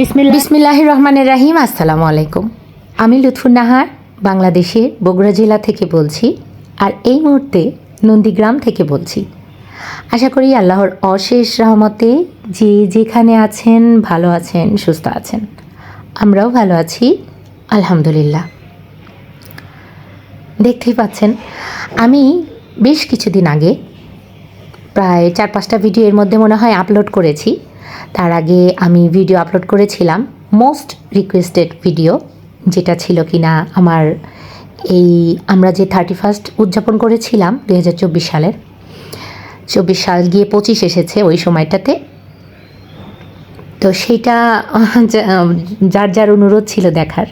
বিসমিল্লা বিসমিল্লাহ। রহমানের রাহিম আসসালামু আলাইকুম আমি লুৎফুন নাহার, বাংলাদেশের বগুড়া জেলা থেকে বলছি, আর এই মুহূর্তে নন্দীগ্রাম থেকে বলছি। আশা করি আল্লাহর অশেষ রহমতে যে যেখানে আছেন, ভালো আছেন, সুস্থ আছেন। আমরাও ভালো আছি, আলহামদুলিল্লাহ। দেখতেই পাচ্ছেন, আমি বেশ কিছুদিন আগে, প্রায় চার পাঁচটা ভিডিও এর মধ্যে মনে হয় আপলোড করেছি। তার আগে আমি ভিডিও আপলোড করেছিলাম মোস্ট রিকোয়েস্টেড ভিডিও যেটা ছিল কি না আমার এই, আমরা যে থার্টি ফার্স্ট উদযাপন করেছিলাম দু হাজার চব্বিশ সালের, চব্বিশ সাল গিয়ে পঁচিশ এসেছে ওই সময়টাতে। তো যা- যার যার অনুরোধ ছিল দেখার,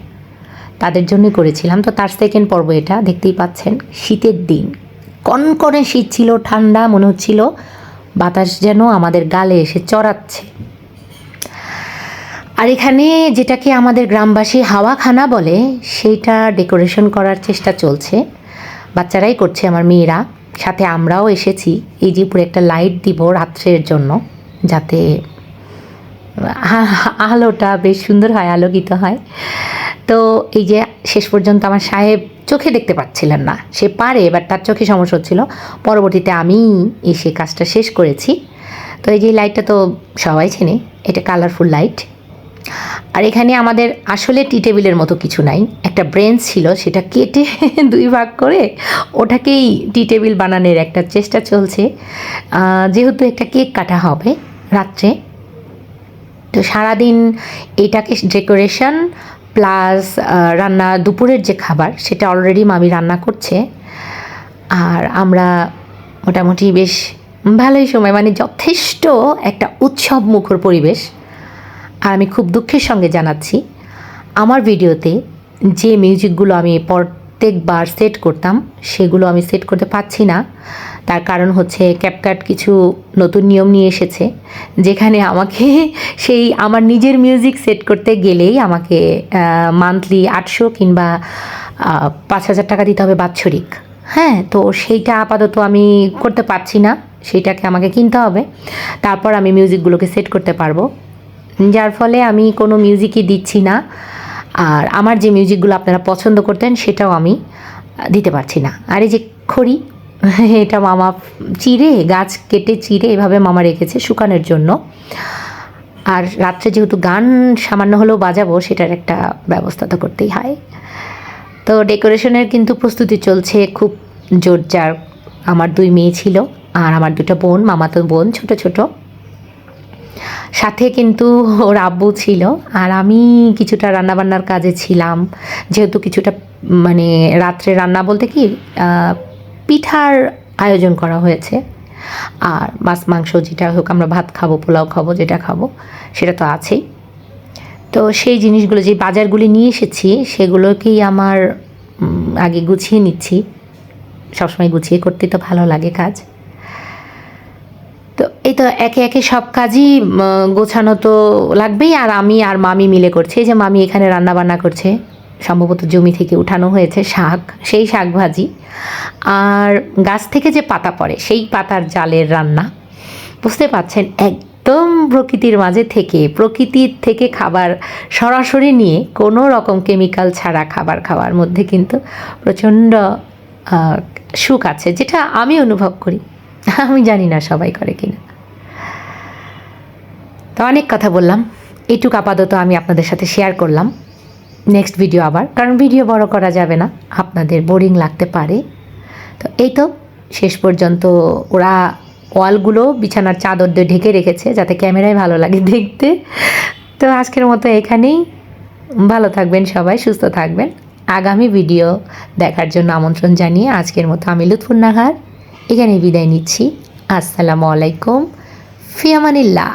তাদের জন্যই করেছিলাম। তো তার সেকেন্ড পর্ব এটা, দেখতেই পাচ্ছেন, শীতের দিন। কনকনে শীত ছিল, ঠান্ডা মনে হচ্ছিল বাতাস যেন আমাদের গালে এসে চড়াচ্ছে। আর এখানে যেটাকে আমাদের গ্রামবাসী হাওয়াখানা বলে, সেইটা ডেকোরেশন করার চেষ্টা চলছে। বাচ্চারাই করছে, আমার মেয়েরা। সাথে আমরাও এসেছি। এই যে পুরো একটা লাইট দিব রাত্রের জন্য, যাতে আলোটা বেশ সুন্দর হয়, আলোকিত হয়। তো এই যে শেষ পর্যন্ত আমার সাহেব চোখে দেখতে পাচ্ছিলেন না। সে পারে এবার তার চোখে সমস্যা হচ্ছিল। পরবর্তীতে আমি এসে কাজটা শেষ করেছি। তো এই যে লাইটটা তো সবাই চেনে, এটা কালারফুল লাইট আর এখানে আমাদের আসলে টি টেবিলের মতো কিছু নাই। একটা ব্রেঞ্চ ছিল, সেটা কেটে দুই ভাগ করে ওটাকেই টি টেবিল বানানোর একটা চেষ্টা চলছে। যেহেতু একটা কেক কাটা হবে রাত্রে, তো সারাদিন এটাকে ডেকোরেশন প্লাস রান্না দুপুরের যে খাবার, সেটা অলরেডি মামি রান্না করছে। আর আমরা মোটামুটি বেশ ভালোই সময় মানে যথেষ্ট একটা উৎসব মুখর পরিবেশ। আর আমি খুব দুঃখের সঙ্গে জানাচ্ছি, আমার ভিডিওতে যে মিউজিকগুলো আমি প্রত্যেকবার সেট করতাম, সেগুলো আমি সেট করতে পারছি না। তার কারণ হচ্ছে ক্যাপকাট কিছু নতুন নিয়ম নিয়ে এসেছে, যেখানে আমাকে সেই আমার নিজের মিউজিক সেট করতে গেলেই আমাকে মান্থলি আটশো কিংবা পাঁচ হাজার টাকা দিতে হবে বাৎসরিক। হ্যাঁ তো সেইটা আপাতত আমি করতে পারছি না, সেইটাকে আমাকে কিনতে হবে। তারপর আমি মিউজিকগুলোকে সেট করতে পারব। যার ফলে আমি কোনো মিউজিকই দিচ্ছি না। আর আমার যে মিউজিকগুলো আপনারা পছন্দ করতেন, সেটাও আমি দিতে পারছি না। আর এই যে খড়ি, এটা মামা চিড়ে, গাছ কেটে চিড়ে এভাবে মামা রেখেছে শুকানোর জন্য। আর রাত্রে যেহেতু গান সামান্য হলেও বাজাবো, সেটার একটা ব্যবস্থা তো করতেই হয়। তো ডেকোরেশনের কিন্তু প্রস্তুতি চলছে খুব জোরজার। আমার দুই মেয়ে ছিল আর আমার দুটো বোন, মামাতো বোন, ছোট ছোট। সাথে কিন্তু ওর আব্বু ছিল আর আমি কিছুটা রান্নাবান্নার কাজে ছিলাম। যেহেতু কিছুটা মানে রাত্রে রান্না বলতে কি পিঠার আয়োজন করা হয়েছে। আর মাছ, মাংস যেটা হোক আমরা ভাত খাব, পোলাও খাব, যেটা খাব, সেটা তো আছেই। তো সেই জিনিসগুলো, যে বাজারগুলি নিয়ে এসেছি, সেগুলোকেই আমার আগে গুছিয়ে নিচ্ছি। সবসময় গুছিয়ে করতে তো ভালো লাগে কাজ। তো এই তো একে একে সব কাজই গোছানো তো লাগবেই, আর আমি আর মামি মিলে করছি। এই যে মামি এখানে রান্না বান্না করছে, সম্ভবত জমি থেকে উঠানো হয়েছে শাক, সেই শাক ভাজি। আর গাছ থেকে যে পাতা পড়ে, সেই পাতার জালের রান্না। বুঝতে পাচ্ছেন একদম প্রকৃতির মাঝে থেকে, প্রকৃতির থেকে খাবার সরাসরি নিয়ে কোনো রকম কেমিক্যাল ছাড়া খাবার খাওয়ার মধ্যে কিন্তু প্রচণ্ড সুখ আছে, যেটা আমি অনুভব করি। আমি জানি না সবাই করে কিনা। তো অনেক কথা বললাম। এটুক আপাতত আমি আপনাদের সাথে শেয়ার করলাম। নেক্সট ভিডিও আবার। কারণ ভিডিও বড় করা যাবে না। আপনাদের বোরিং লাগতে পারে। তো এই তো, শেষ পর্যন্ত ওরা ওয়ালগুলো বিছানার চাদর দিয়ে ঢেকে রেখেছে যাতে ক্যামেরায় ভালো লাগে দেখতে। তো আজকের মতো এখানেই। ভালো থাকবেন সবাই, সুস্থ থাকবেন। আগামী ভিডিও দেখার জন্য আমন্ত্রণ জানিয়ে আজকের মতো আমি লুৎফুন নাহার এখানে বিদায় নিচ্ছি। আসসালামু আলাইকুম। ফিয়ামানিল্লাহ।